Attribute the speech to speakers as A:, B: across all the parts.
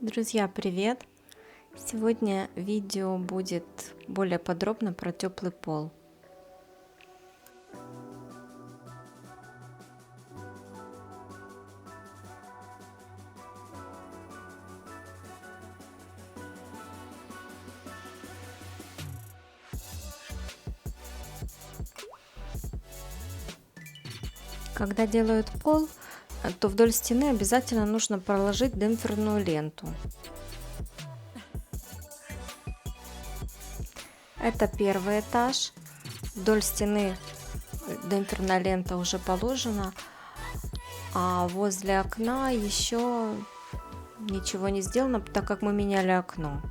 A: Друзья, привет! Сегодня видео будет более подробно про теплый пол. Когда делают пол, то вдоль стены обязательно нужно проложить демпферную ленту. Это первый этаж. Вдоль стены демпферная лента уже положена, а возле окна еще ничего не сделано, так как мы меняли окно.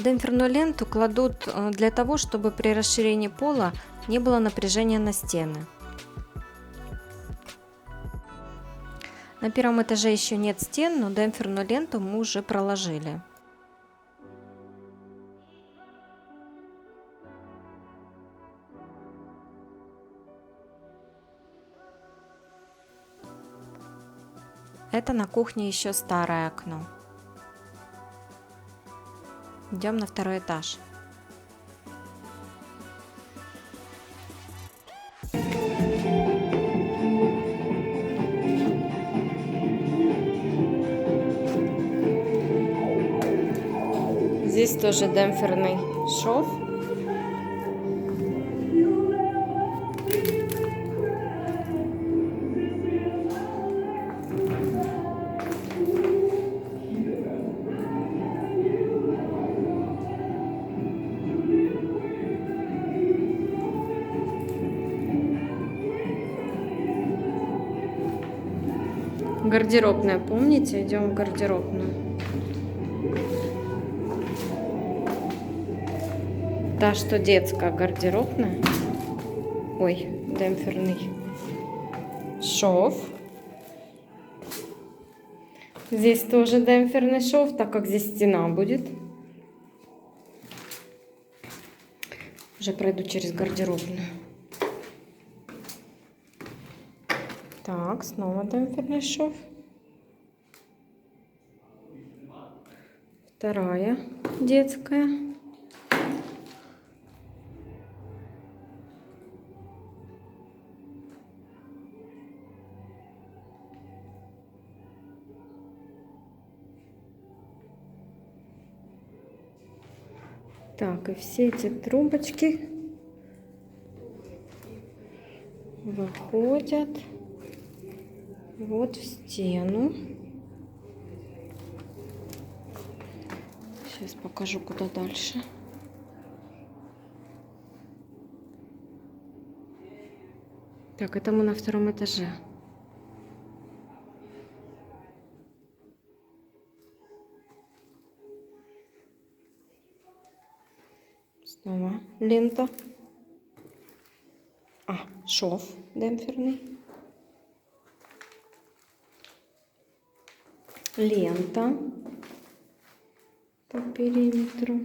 A: Демпферную ленту кладут э, для того, чтобы при расширении пола не было напряжения на стены. На первом этаже еще нет стен, но демпферную ленту мы уже проложили. Это на кухне еще старое окно. Идем на второй этаж. Здесь тоже демпферный шов. Гардеробная, помните? Идем в гардеробную. Та, что детская гардеробная. Ой, демпферный шов. Здесь тоже демпферный шов, так как здесь стена будет. Уже пройду через гардеробную. Так, снова демпферный шов. Вторая детская. Так, и все эти трубочки выходят вот в стену. Сейчас покажу, куда дальше. Так, это мы на втором этаже. Снова лента. А, шов демпферный. Лента по периметру.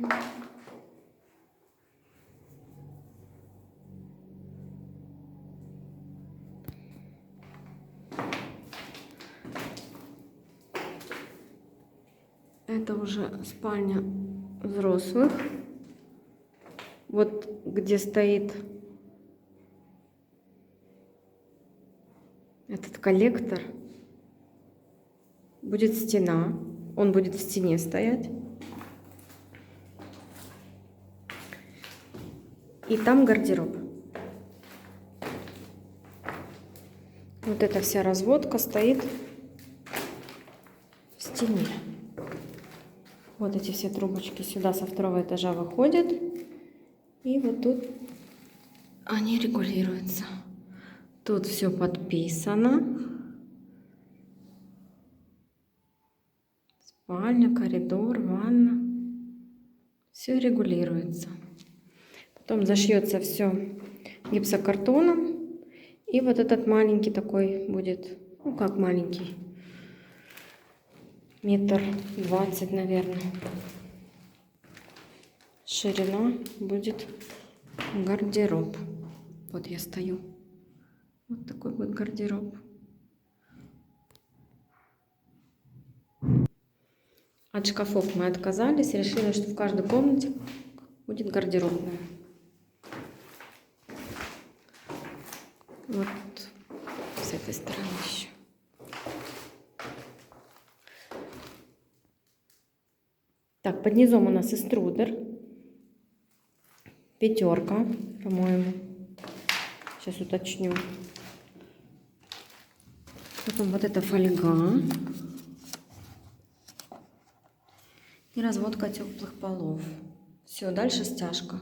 A: Это уже спальня взрослых. Вот где стоит этот коллектор будет стена, он будет в стене стоять. И там гардероб. Вот эта вся разводка стоит в стене. Вот эти все трубочки сюда со второго этажа выходят. И вот тут они регулируются. Тут все подписано. Спальня, коридор, ванна. Все регулируется. Потом зашьется все гипсокартоном. И вот этот маленький такой будет, ну как маленький, метр двадцать, наверное. Ширина будет гардероб. Вот я стою. Вот такой вот гардероб. От шкафов мы отказались, решили, что в каждой комнате будет гардеробная. Вот с этой стороны еще. Так, под низом у нас эструдер. Пятерка, по-моему. Сейчас уточню. Потом вот эта фольга. И разводка теплых полов. Все, дальше стяжка.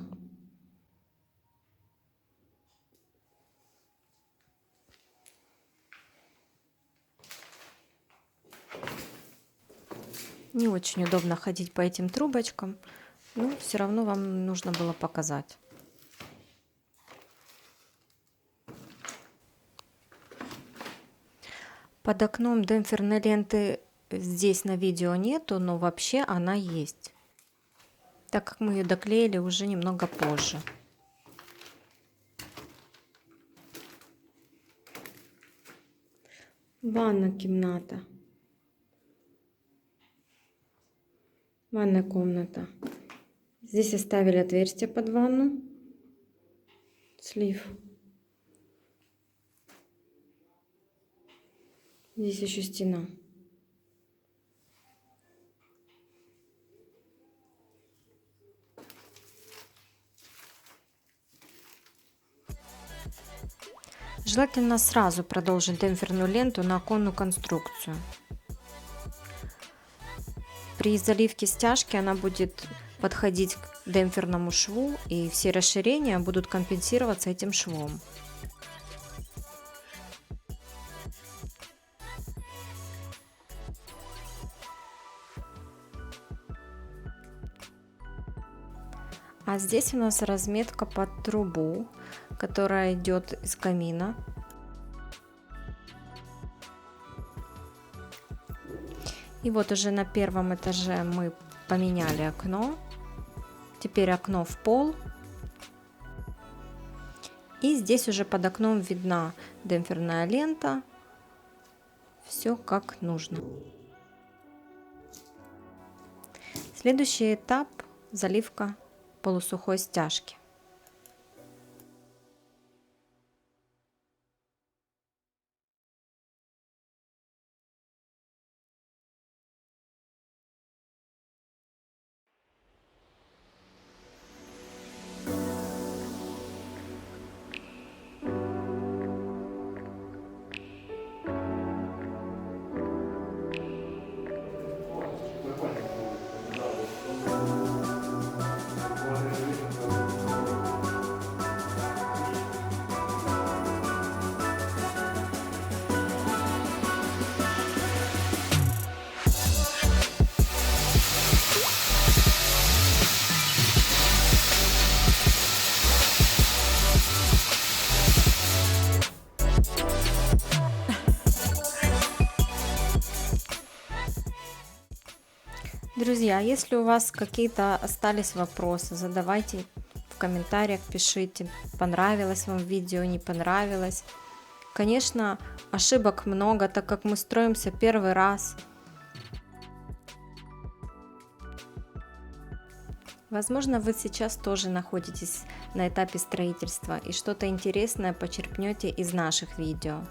A: Не очень удобно ходить по этим трубочкам, но все равно вам нужно было показать. Под окном демпферной ленты здесь на видео нету, но вообще она есть. Так как мы ее доклеили уже немного позже. Ванна кімната. Ванная комната. Здесь оставили отверстие под ванну. Слив. Здесь еще стена. Желательно сразу продолжить демпферную ленту на оконную конструкцию. При заливке стяжки она будет подходить к демпферному шву и все расширения будут компенсироваться этим швом. А здесь у нас разметка под трубу, которая идет из камина. И вот уже на первом этаже мы поменяли окно. Теперь окно в пол. И здесь уже под окном видна демпферная лента. Все как нужно. Следующий этап – заливка полусухой стяжки. Друзья, если у вас какие-то остались вопросы, задавайте в комментариях, пишите, понравилось вам видео, не понравилось. Конечно, ошибок много, так как мы строимся первый раз. Возможно, вы сейчас тоже находитесь на этапе строительства и что-то интересное почерпнете из наших видео.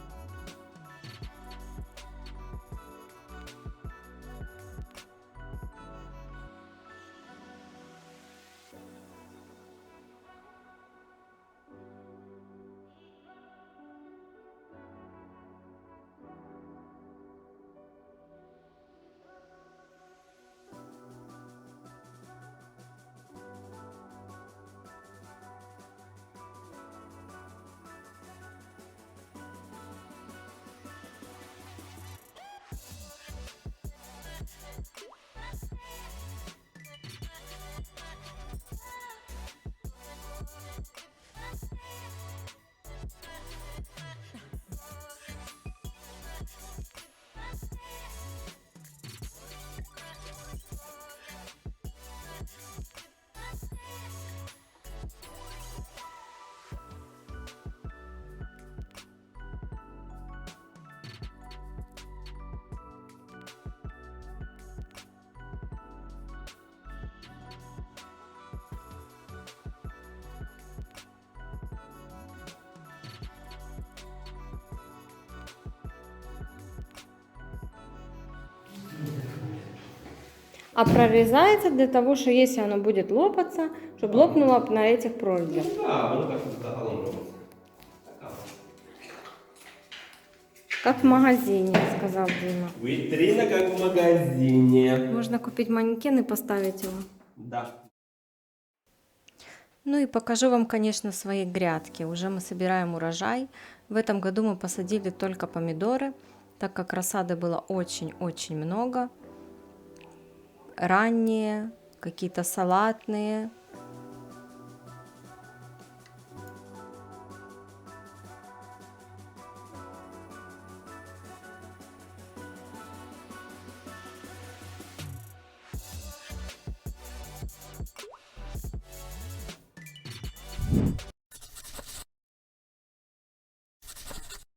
A: А прорезается для того, что если оно будет лопаться, чтобы лопнуло на этих прорезях.
B: Ну да, воно так загалом. Така.
A: Как в магазине, сказал Дима.
B: Витрина, як в магазині.
A: Можно купить манекен и поставить его.
B: Да.
A: Ну и покажу вам, конечно, свои грядки. Уже мы собираем урожай. В этом году мы посадили только помидоры, так как рассады было очень-очень много. Ранние, какие-то салатные,